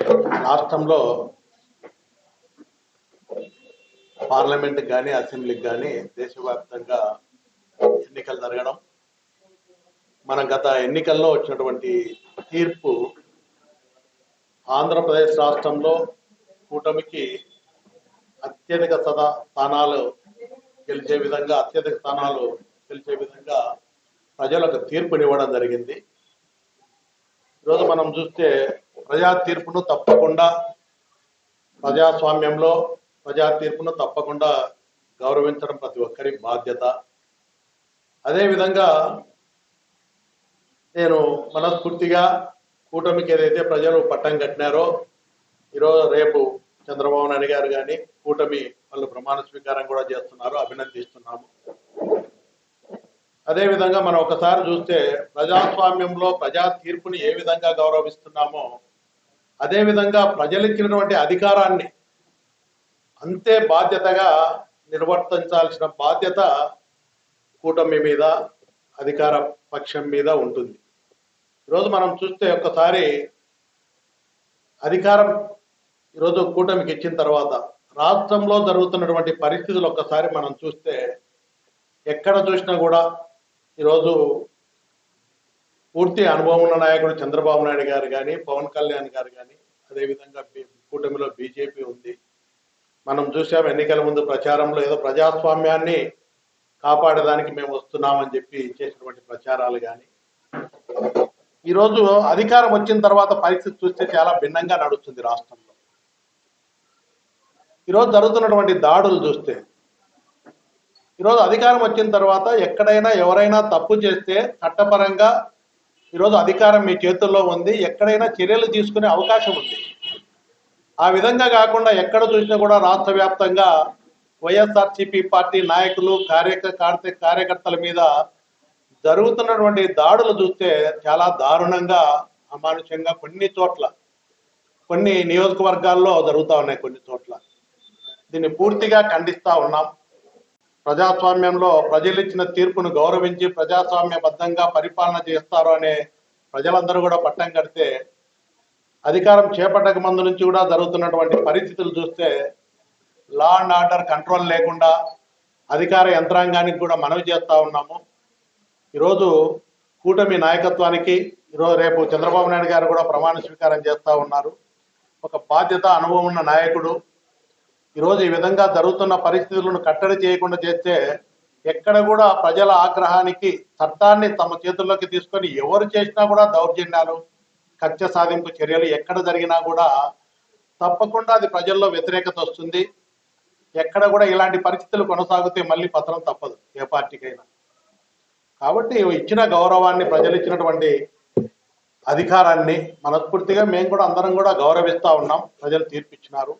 రాష్ట్రంలో పార్లమెంట్ కానీ అసెంబ్లీకి కానీ దేశవ్యాప్తంగా ఎన్నికలు జరగడం మన గత ఎన్నికల్లో వచ్చినటువంటి తీర్పు ఆంధ్రప్రదేశ్ రాష్ట్రంలో కూటమికి అత్యధిక సదా స్థానాలు గెలిచే విధంగా అత్యధిక స్థానాలు గెలిచే విధంగా ప్రజలకు తీర్పునివ్వడం జరిగింది. ఈరోజు మనం చూస్తే ప్రజా తీర్పును తప్పకుండా ప్రజాస్వామ్యంలో ప్రజా తీర్పును తప్పకుండా గౌరవించడం ప్రతి ఒక్కరి బాధ్యత. అదేవిధంగా నేను మనస్ఫూర్తిగా కూటమికి ఏదైతే ప్రజలు పట్టం కట్టినారో ఈరోజు రేపు చంద్రబాబు నాయుడు గారు కానీ కూటమి వాళ్ళు ప్రమాణ స్వీకారం కూడా చేస్తున్నారు అభినందిస్తున్నాము. అదేవిధంగా మనం ఒకసారి చూస్తే ప్రజాస్వామ్యంలో ప్రజా తీర్పుని ఏ విధంగా గౌరవిస్తున్నామో అదే విధంగా అధికారాన్ని అంతే బాధ్యతగా నిర్వర్తించాల్సిన బాధ్యత కూటమి మీద అధికార పక్షం మీద ఉంటుంది. ఈరోజు మనం చూస్తే ఒక్కసారి అధికారం ఈరోజు కూటమికి ఇచ్చిన తర్వాత రాష్ట్రంలో జరుగుతున్నటువంటి పరిస్థితులు ఒక్కసారి మనం చూస్తే ఎక్కడ చూసినా కూడా ఈరోజు పూర్తి అనుభవం ఉన్న నాయకుడు చంద్రబాబు నాయుడు గారు కానీ పవన్ కళ్యాణ్ గారు కానీ అదేవిధంగా కూటమిలో బీజేపీ ఉంది. మనం చూసాం ఎన్నికల ముందు ప్రచారంలో ఏదో ప్రజాస్వామ్యాన్ని కాపాడడానికి మేము వస్తున్నామని చెప్పి చేసినటువంటి ప్రచారాలు కానీ ఈరోజు అధికారం వచ్చిన తర్వాత పరిస్థితి చూస్తే చాలా భిన్నంగా నడుస్తుంది రాష్ట్రంలో. ఈరోజు జరుగుతున్నటువంటి దాడులు చూస్తే ఈరోజు అధికారం వచ్చిన తర్వాత ఎక్కడైనా ఎవరైనా తప్పు చేస్తే చట్టపరంగా ఈరోజు అధికారం మీ చేతుల్లో ఉంది. ఎక్కడైనా చర్యలు తీసుకునే అవకాశం ఉంది. ఆ విధంగా కాకుండా ఎక్కడ చూసినా కూడా రాష్ట్ర వ్యాప్తంగా వైఎస్ఆర్సీపీ పార్టీ నాయకులు కార్యక కార్యకర్తల మీద జరుగుతున్నటువంటి దాడులు చూస్తే చాలా దారుణంగా అమానుషంగా కొన్ని చోట్ల కొన్ని నియోజకవర్గాల్లో జరుగుతూ ఉన్నాయి కొన్ని చోట్ల. దీన్ని పూర్తిగా ఖండిస్తూ ఉన్నాం. ప్రజాస్వామ్యంలో ప్రజలు ఇచ్చిన తీర్పును గౌరవించి ప్రజాస్వామ్యబద్ధంగా పరిపాలన చేస్తారు అనే ప్రజలందరూ కూడా పట్టం కడితే అధికారం చేపట్టక ముందు నుంచి కూడా జరుగుతున్నటువంటి పరిస్థితులు చూస్తే లా అండ్ ఆర్డర్ కంట్రోల్ లేకుండా అధికార యంత్రాంగానికి కూడా మనవి చేస్తూ ఉన్నాము. ఈరోజు కూటమి నాయకత్వానికి ఈరోజు రేపు చంద్రబాబు నాయుడు గారు కూడా ప్రమాణ స్వీకారం చేస్తూ ఉన్నారు. ఒక బాధ్యత అనుభవం ఉన్న నాయకుడు ఈరోజు ఈ విధంగా జరుగుతున్న పరిస్థితులను కట్టడి చేయకుండా చేస్తే ఎక్కడ కూడా ప్రజల ఆగ్రహానికి చట్టాన్ని తమ చేతుల్లోకి తీసుకొని ఎవరు చేసినా కూడా దౌర్జన్యాలు కక్ష సాధింపు చర్యలు ఎక్కడ జరిగినా కూడా తప్పకుండా అది ప్రజల్లో వ్యతిరేకత వస్తుంది. ఎక్కడ కూడా ఇలాంటి పరిస్థితులు కొనసాగితే మళ్ళీ పత్రం తప్పదు ఏ పార్టీకైనా. కాబట్టి ఇచ్చిన గౌరవాన్ని ప్రజలు ఇచ్చినటువంటి అధికారాన్ని మనస్ఫూర్తిగా మేము కూడా అందరం కూడా గౌరవిస్తా ఉన్నాం. ప్రజలు తీర్పిచ్చినారు